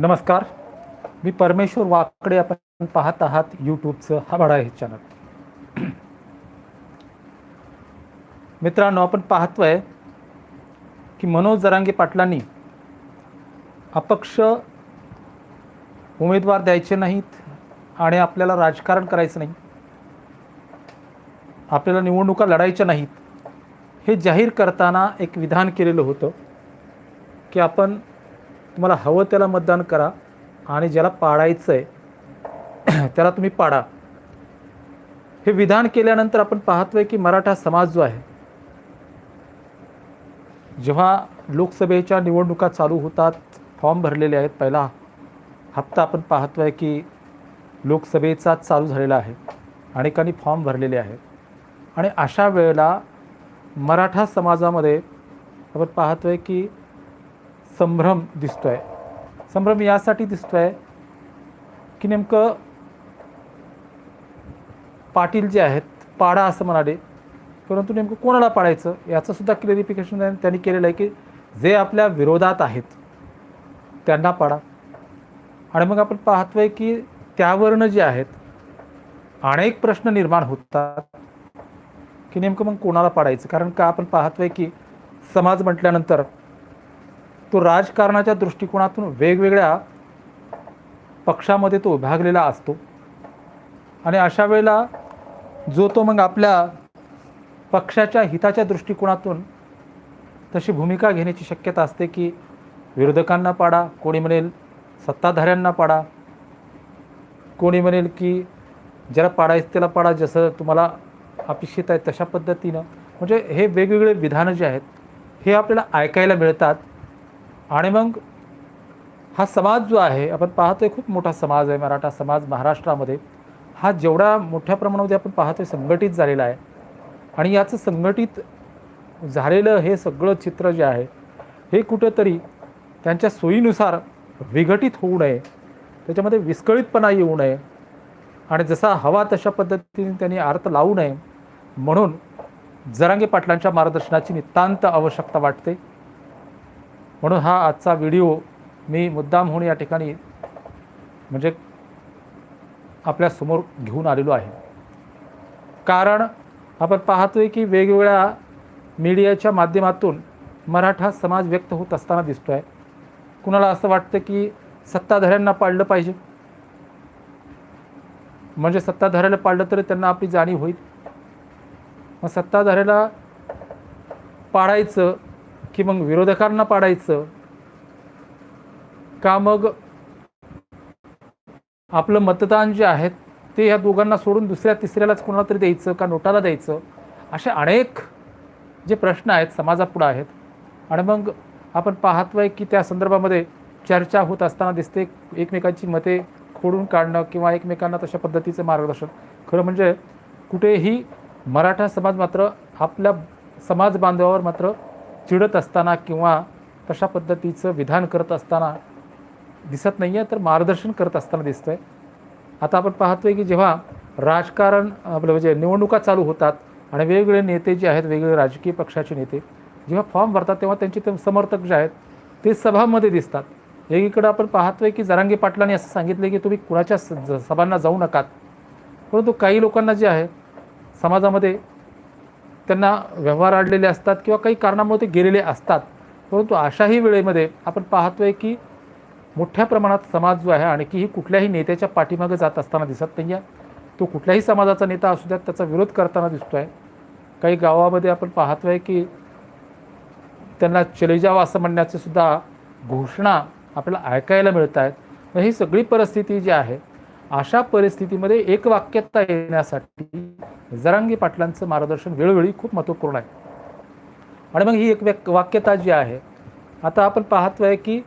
नमस्कार. मी परमेश्वर वाकडे आपण पाहत आहात यूट्यूबचं हा भाडा हे चॅनल. मित्रांनो आपण पाहतोय की मनोज जरांगे पाटलांनी अपक्ष उमेदवार द्यायचे नाहीत आणि आपल्याला राजकारण करायचं नाही आपल्याला निवडणुका लढायच्या नाहीत हे जाहीर करताना एक विधान केलेलं होतं की आपण तुम्हाला हवं त्याला मतदान करा आणि ज्याला पाडायचं आहे त्याला तुम्ही पाडा. हे विधान केल्यानंतर आपण पाहतोय की मराठा समाज जो आहे जेव्हा लोकसभेच्या निवडणुका चालू होतात फॉर्म भरलेले आहेत पहिला हप्ता आपण पाहतोय की लोकसभेचा चालू झालेला आहे अनेकांनी फॉर्म भरलेले आहेत. आणि अशा वेळेला मराठा समाजामध्ये आपण पाहतोय की संभ्रम दिसतो आहे संभ्रम यासाठी दिसतो आहे की नेमकं पाटील जे आहेत पाडा असं म्हणाले परंतु नेमकं कोणाला पाडायचं? याचंसुद्धा सुद्धा त्यांनी केलेलं आहे की जे आपल्या विरोधात आहेत त्यांना पाडा. आणि मग आपण पाहतो आहे की त्यावरनं जे आहेत अनेक प्रश्न निर्माण होतात की नेमकं मग कोणाला पाडायचं? कारण का आपण पाहतोय की समाज म्हटल्यानंतर तो राजकारणाच्या दृष्टिकोनातून वेगवेगळ्या पक्षामध्ये तो विभागलेला असतो. आणि अशा वेळेला जो तो मग आपल्या पक्षाच्या हिताच्या दृष्टिकोनातून तशी भूमिका घेण्याची शक्यता असते की विरोधकांना पाडा कोणी म्हणेल सत्ताधाऱ्यांना पाडा कोणी म्हणेल की ज्याला पाडायचं त्याला पाडा जसं तुम्हाला अपेक्षित आहे तशा पद्धतीनं. म्हणजे हे वेगवेगळे विधानं जे आहेत हे आपल्याला ऐकायला मिळतात. आणि मग हा समाज जो आहे आपण पाहतोय खूप मोठा समाज आहे मराठा समाज महाराष्ट्रामध्ये. हा जेवढा मोठ्या प्रमाणामध्ये आपण पाहतोय संघटित झालेला आहे. आणि याचं संघटित झालेलं हे सगळं चित्र जे आहे हे कुठंतरी त्यांच्या सोयीनुसार विघटित होऊ नये. त्याच्यामध्ये विस्कळीतपणा येऊ नये. आणि जसा हवा तशा पद्धतीने त्यांनी अर्थ लावू नये. म्हणून जरांगे पाटलांच्या मार्गदर्शनाची नितांत आवश्यकता वाटते. म्हणून हा आजचा व्हिडिओ मी मुद्दाम होऊन या ठिकाणी म्हणजे आपल्यासमोर घेऊन आलेलो आहे. कारण आपण पाहतोय की वेगवेगळ्या मीडियाच्या माध्यमातून मराठा समाज व्यक्त होत असताना दिसतो आहे कुणाला असं वाटतं की सत्ताधाऱ्यांना पाळलं पाहिजे? म्हणजे सत्ताधाऱ्याला पाळलं तर त्यांना आपली जाणीव होईल. मग सत्ताधाऱ्याला पाळायचं की मग विरोधकांना पाडायचं? का मग आपलं मतदान जे आहे ते ह्या दोघांना सोडून दुसऱ्या तिसऱ्यालाच कोणाला तरी द्यायचं का नोटाला द्यायचं? असे अनेक जे प्रश्न आहेत समाजापुढं आहेत. आणि मग आपण पाहतोय की त्या संदर्भामध्ये चर्चा होत असताना दिसते एकमेकांची मते खोडून काढणं किंवा एकमेकांना तशा पद्धतीचं मार्गदर्शन. खरं म्हणजे कुठेही मराठा समाज मात्र आपल्या समाज बांधवावर मात्र चिडत असताना किंवा तशा पद्धतीचं विधान करत असताना दिसत नाही आहे तर मार्गदर्शन करत असताना दिसतं आहे आता आपण पाहतोय की जेव्हा राजकारण आपलं म्हणजे निवडणुका चालू होतात आणि वेगवेगळे नेते जे आहेत वेगवेगळे राजकीय पक्षाचे नेते जेव्हा फॉर्म भरतात तेव्हा त्यांचे ते समर्थक जे आहेत ते सभामध्ये दिसतात. एकीकडं आपण पाहतोय की जरांगे पाटलांनी असं सांगितलं की तुम्ही कुणाच्या ज- सभांना जाऊ नकात. परंतु काही लोकांना जे आहे समाजामध्ये त्यांना व्यवहार आडलेले असतात किंवा काही कारणामुळे ते गेलेले असतात. परंतु अशाही वेळेमध्ये आपण पाहतोय की मोठ्या प्रमाणात समाज जो आहे आणखीही कुठल्याही नेत्याच्या पाठीमागे जात असताना दिसत नाही आहे तो कुठल्याही समाजाचा नेता असू द्यात त्याचा विरोध करताना दिसतो आहे काही गावामध्ये आपण पाहतोय की त्यांना चले जावं असं म्हणण्याचे सुद्धा घोषणा आपल्याला ऐकायला मिळत आहेत. ही सगळी परिस्थिती जी आहे अशा परिस्थितीमध्ये एक वाक्यता येण्यासाठी जरांगी पाटलांचं मार्गदर्शन वेळोवेळी खूप महत्त्वपूर्ण आहे. आणि मग ही एक व्यक् वाक्यता जी आहे आता आपण पाहतो आहे की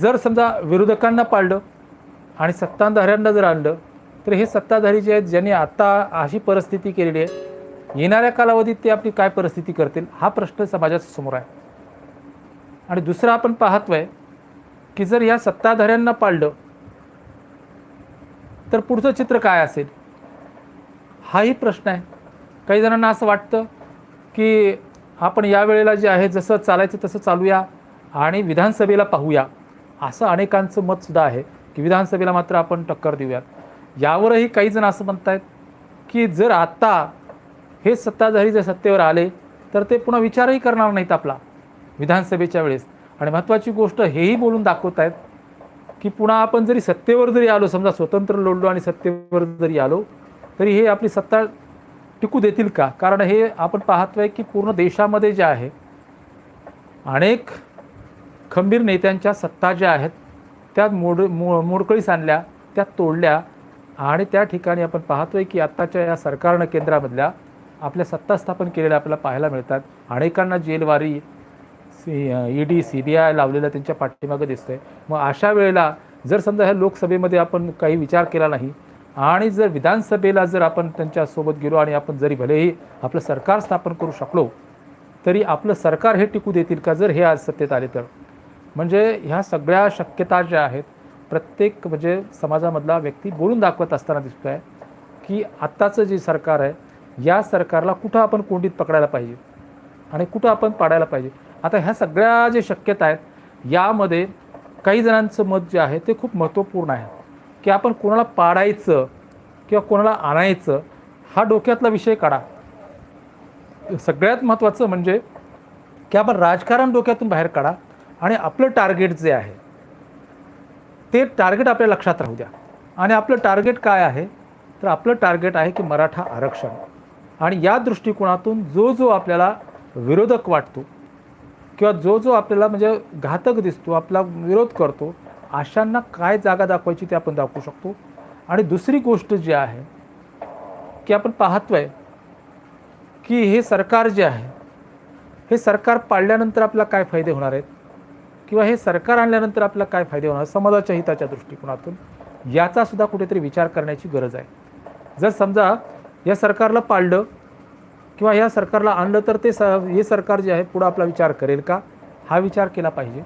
जर समजा विरोधकांना पाळलं आणि सत्ताधाऱ्यांना जर आणलं तर हे सत्ताधारी जे आहेत ज्यांनी आता अशी परिस्थिती केलेली आहे येणाऱ्या कालावधीत ते आपली काय परिस्थिती करतील हा प्रश्न समाजाच्या समोर आहे. आणि दुसरं आपण पाहतो आहे की जर या सत्ताधाऱ्यांना पाळलं तर पुढचं चित्र काय असेल? हाही प्रश्न आहे. काही जणांना असं वाटतं की आपण यावेळेला जे आहे जसं चालायचं तसं चालूया आणि विधानसभेला पाहूया. असं अनेकांचं मतसुद्धा आहे की विधानसभेला मात्र आपण टक्कर देऊयात. यावरही काही जण असं आहेत की जर आत्ता हे सत्ताधारी जर सत्तेवर आले तर ते पुन्हा विचारही करणार नाहीत आपला विधानसभेच्या वेळेस. आणि महत्त्वाची गोष्ट हेही बोलून दाखवत आहेत की पुन्हा आपण जरी सत्तेवर जरी आलो समजा स्वतंत्र लढलो आणि सत्तेवर जरी आलो तरी हे आपली सत्ता टिकू देतील का? कारण हे आपण पाहतोय की पूर्ण देशामध्ये जे आहे अनेक खंबीर नेत्यांच्या सत्ता ज्या आहेत त्या मोड मो मोडकळीस आणल्या त्या तोडल्या आणि त्या ठिकाणी आपण पाहतोय की आत्ताच्या या सरकारनं केंद्रामधल्या आपल्या सत्ता स्थापन केलेल्या आपल्याला पाहायला मिळतात. अनेकांना जेलवारी C E D C B I लावलेला त्यांच्या पाठीमागं दिसतंय. मग अशा वेळेला जर समजा ह्या लोकसभेमध्ये आपण काही विचार केला नाही आणि जर विधानसभेला जर आपण त्यांच्यासोबत गेलो आणि आपण जरी भलेही आपलं सरकार स्थापन करू शकलो तरी आपलं सरकार हे टिकू देतील का जर हे आज सत्तेत आले तर? म्हणजे ह्या सगळ्या शक्यता ज्या आहेत प्रत्येक म्हणजे समाजामधला व्यक्ती बोलून दाखवत असताना दिसतो आहे की आत्ताचं जे सरकार आहे या सरकारला कुठं आपण कोंडीत पकडायला पाहिजे? आणि कुठं आपण पाडायला पाहिजे? आता ह्या सगळ्या जे शक्यता आहेत यामध्ये काही जणांचं मत जे आहे ते खूप महत्त्वपूर्ण आहे. की आपण कोणाला पाडायचं किंवा कोणाला आणायचं हा डोक्यातला विषय काढा. सगळ्यात महत्त्वाचं म्हणजे की आपण राजकारण डोक्यातून बाहेर काढा आणि आपलं टार्गेट जे आहे ते टार्गेट आपल्या लक्षात राहू द्या. आणि आपलं टार्गेट काय आहे? तर आपलं टार्गेट आहे की मराठा आरक्षण. आणि या दृष्टिकोनातून जो जो आपल्याला विरोधक वाटतो किंवा जो जो आपल्याला म्हणजे घातक दिसतो आपला विरोध करतो अशांना काय जागा दाखवायची ते आपण दाखवू शकतो. आणि दुसरी गोष्ट जी आहे की आपण पाहतोय की हे सरकार जे आहे हे सरकार पाडल्यानंतर आपल्याला काय फायदे होणार आहेत? किंवा हे सरकार आणल्यानंतर आपल्याला काय फायदे होणार समाजाच्या हिताच्या दृष्टिकोनातून याचासुद्धा कुठेतरी विचार करण्याची गरज आहे. जर समजा या सरकारला पाळलं किंवा या सरकारला आणलं तर ते स हे सरकार जे आहे पुढं आपला विचार करेल का? हा विचार केला पाहिजे.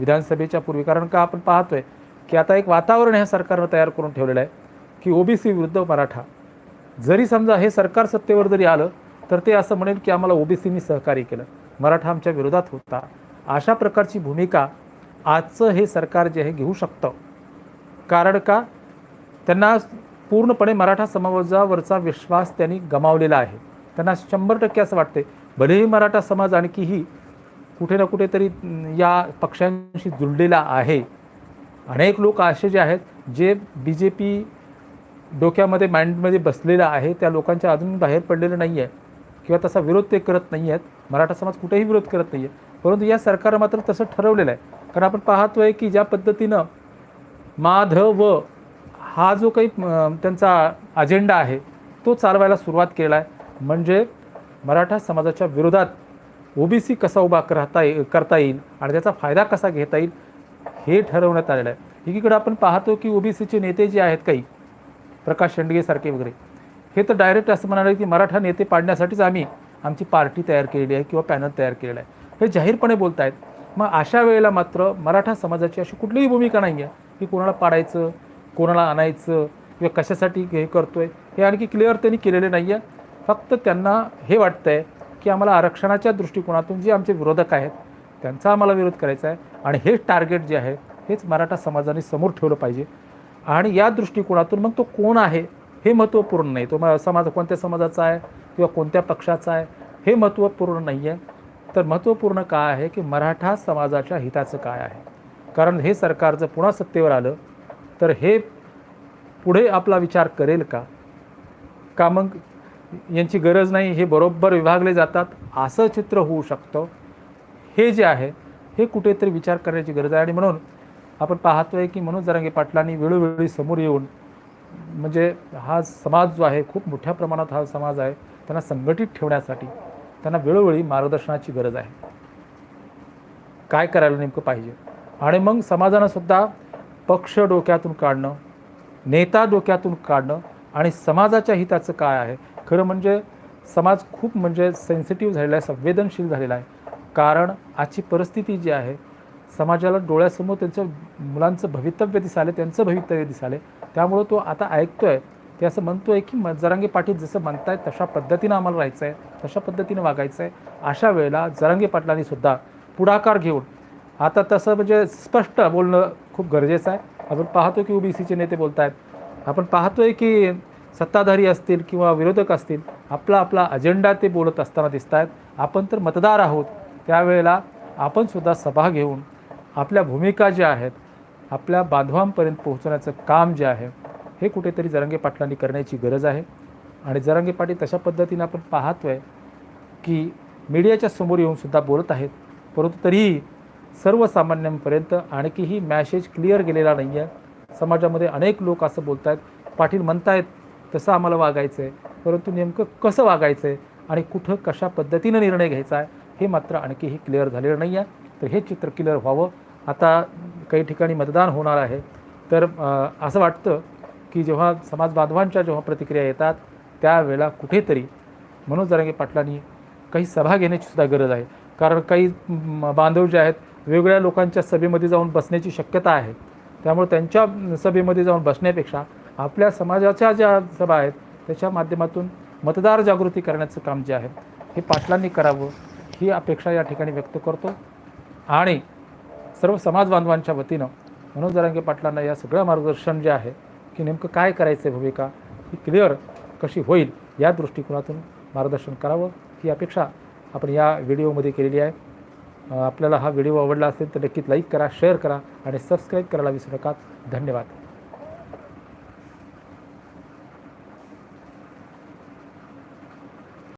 विधानसभेच्या पूर्वी. कारण का आपण पाहतोय की आता एक वातावरण ह्या सरकारनं तयार करून ठेवलेलं आहे की ओबीसी विरुद्ध मराठा. जरी समजा हे सरकार सत्तेवर जरी आलं तर ते असं म्हणेल की आम्हाला ओबीसीनी सहकार्य केलं. मराठा आमच्या विरोधात होता. अशा प्रकारची भूमिका आजचं हे सरकार जे आहे घेऊ शकतं. कारण का? त्यांना पूर्णपणे मराठा समाजावरचा विश्वास त्यांनी गमावलेला आहे. त्यांना शंभर टक्के असं वाटते भलेही मराठा समाज आणखीही कुठे ना कुठेतरी या पक्षांशी जुळलेला आहे. अनेक लोक असे जे आहेत जे बी जे पी डोक्यामध्ये माइंडमध्ये बसलेलं आहे त्या लोकांच्या अजून बाहेर पडलेलं नाही आहे किंवा तसा विरोध ते करत नाही आहेत मराठा समाज कुठेही विरोध करत नाही आहे परंतु या सरकारनं मात्र तसं ठरवलेलं आहे. कारण आपण पाहतोय की ज्या पद्धतीनं माधव हा जो काही त्यांचा अजेंडा आहे तो चालवायला सुरुवात केलेला आहे म्हणजे मराठा समाजाच्या विरोधात ओबीसी कसा उभा करता ये करता येईल आणि त्याचा फायदा कसा घेता येईल हे ठरवण्यात आलेलं आहे. एकीकडे आपण पाहतो की ओबीसीचे नेते जे आहेत काही प्रकाश शेंडगेसारखे वगैरे हे तर डायरेक्ट असं म्हणाले की मराठा नेते पाडण्यासाठीच आम्ही आमची पार्टी तयार केलेली आहे किंवा पॅनल तयार केलेलं आहे. हे जाहीरपणे बोलत आहेत मग अशा वेळेला मात्र मराठा समाजाची अशी कुठलीही भूमिका नाही आहे की कोणाला पाडायचं कोणाला आणायचं किंवा कशासाठी हे करतो आहे हे आणखी क्लिअर त्यांनी केलेले नाही आहे फक्त त्यांना हे वाटतं आहे की आम्हाला आरक्षणाच्या दृष्टिकोनातून जे आमचे विरोधक आहेत त्यांचा आम्हाला विरोध करायचा आहे आणि हे टार्गेट जे आहे हेच मराठा समाजाने समोर ठेवलं पाहिजे. आणि या दृष्टिकोनातून मग तो कोण आहे हे महत्त्वपूर्ण नाही. तो मग समाज कोणत्या समाजाचा आहे किंवा कोणत्या पक्षाचा आहे हे महत्त्वपूर्ण नाही आहे. तर महत्त्वपूर्ण काय आहे की मराठा समाजाच्या हिताचं काय आहे? कारण हे सरकार जर पुन्हा सत्तेवर आलं तर हे पुढे आपला विचार करेल का? का मग यांची गरज नाही हे बरोबर विभागले जातात. असं चित्र होऊ शकतं. हे जे आहे हे कुठेतरी विचार करण्याची गरज आहे. आणि म्हणून आपण पाहतोय की मनोज जरांगे पाटलांनी वेळोवेळी समोर येऊन म्हणजे हा समाज जो आहे खूप मोठ्या प्रमाणात हा समाज आहे त्यांना संघटित ठेवण्यासाठी त्यांना वेळोवेळी मार्गदर्शनाची गरज आहे. काय करायला नेमकं पाहिजे? आणि मग समाजानं सुद्धा पक्ष डोक्यातून काढणं नेता डोक्यातून काढणं आणि समाजाच्या हिताचं काय आहे? खरं म्हणजे समाज खूप म्हणजे सेन्सिटिव्ह झालेला आहे संवेदनशील झालेला आहे. कारण आजची परिस्थिती जी आहे समाजाला डोळ्यासमोर त्यांचं मुलांचं भवितव्य दिसाले त्यांचं भवितव्य दिसाले त्यामुळं तो आता ऐकतोय. ते असं म्हणतोय की म- जरांगे पाटील जसं म्हणतायत तशा पद्धतीनं आम्हाला राहायचं आहे तशा पद्धतीनं वागायचं आहे अशा वेळेला जरांगे पाटलांनी सुद्धा पुढाकार घेऊन आता तसं म्हणजे स्पष्ट बोलणं खूप गरजेचं आहे. आपण पाहतो की ओबीसीचे नेते बोलत आहेत आपण पाहतोय की सत्ताधारी असतील किंवा विरोधक असतील आपला आपला अजेंडा ते बोलत असताना दिसत आहेत आपण तर मतदार आहोत. त्यावेळेला आपणसुद्धा सभा घेऊन आपल्या भूमिका ज्या आहेत आपल्या बांधवांपर्यंत पोहोचवण्याचं काम जे आहे हे कुठेतरी जरांगे पाटलांनी करण्याची गरज आहे. आणि जरांगे पाटील तशा पद्धतीने आपण पाहतोय की मीडियाच्या समोर येऊनसुद्धा बोलत आहेत. परंतु तरीही सर्वसामान्यांपर्यंत आणखीही मॅसेज क्लिअर गेलेला नाही आहे समाजामध्ये अनेक लोक असं बोलत आहेत पाटील म्हणतायत तसं आम्हाला वागायचं आहे परंतु नेमकं कसं वागायचं आहे आणि कुठं कशा पद्धतीनं निर्णय घ्यायचा आहे हे मात्र आणखीही क्लिअर झालेलं नाही आहे तर हे चित्र क्लिअर व्हावं. आता काही ठिकाणी मतदान होणार आहे. तर असं वाटतं की जेव्हा समाज बांधवांच्या जेव्हा प्रतिक्रिया येतात त्यावेळेला कुठेतरी मनोज जरांगे पाटलांनी काही सभा घेण्याची सुद्धा गरज आहे. कारण काही बांधव जे आहेत वेगवेगळ्या लोकांच्या सभेमध्ये जाऊन बसण्याची शक्यता आहे. त्यामुळे त्यांच्या सभेमध्ये जाऊन बसण्यापेक्षा आपल्या समाजाच्या ज्या सभा आहेत त्याच्या माध्यमातून मतदार जागृती करण्याचं काम जे आहे हे पाटलांनी करावं ही अपेक्षा या ठिकाणी व्यक्त करतो. आणि सर्व समाज बांधवांच्या वतीनं मनोज जरांगे पाटलांना या सगळं मार्गदर्शन जे आहे की नेमकं काय करायचं आहे भूमिका ही क्लिअर कशी होईल या दृष्टिकोनातून मार्गदर्शन करावं ही अपेक्षा आपण या व्हिडिओमध्ये केलेली आहे. आपल्याला हा व्हिडिओ आवडला असेल तर नक्कीच लाईक करा शेअर करा आणि सबस्क्राईब करायला विसरू नका. धन्यवाद.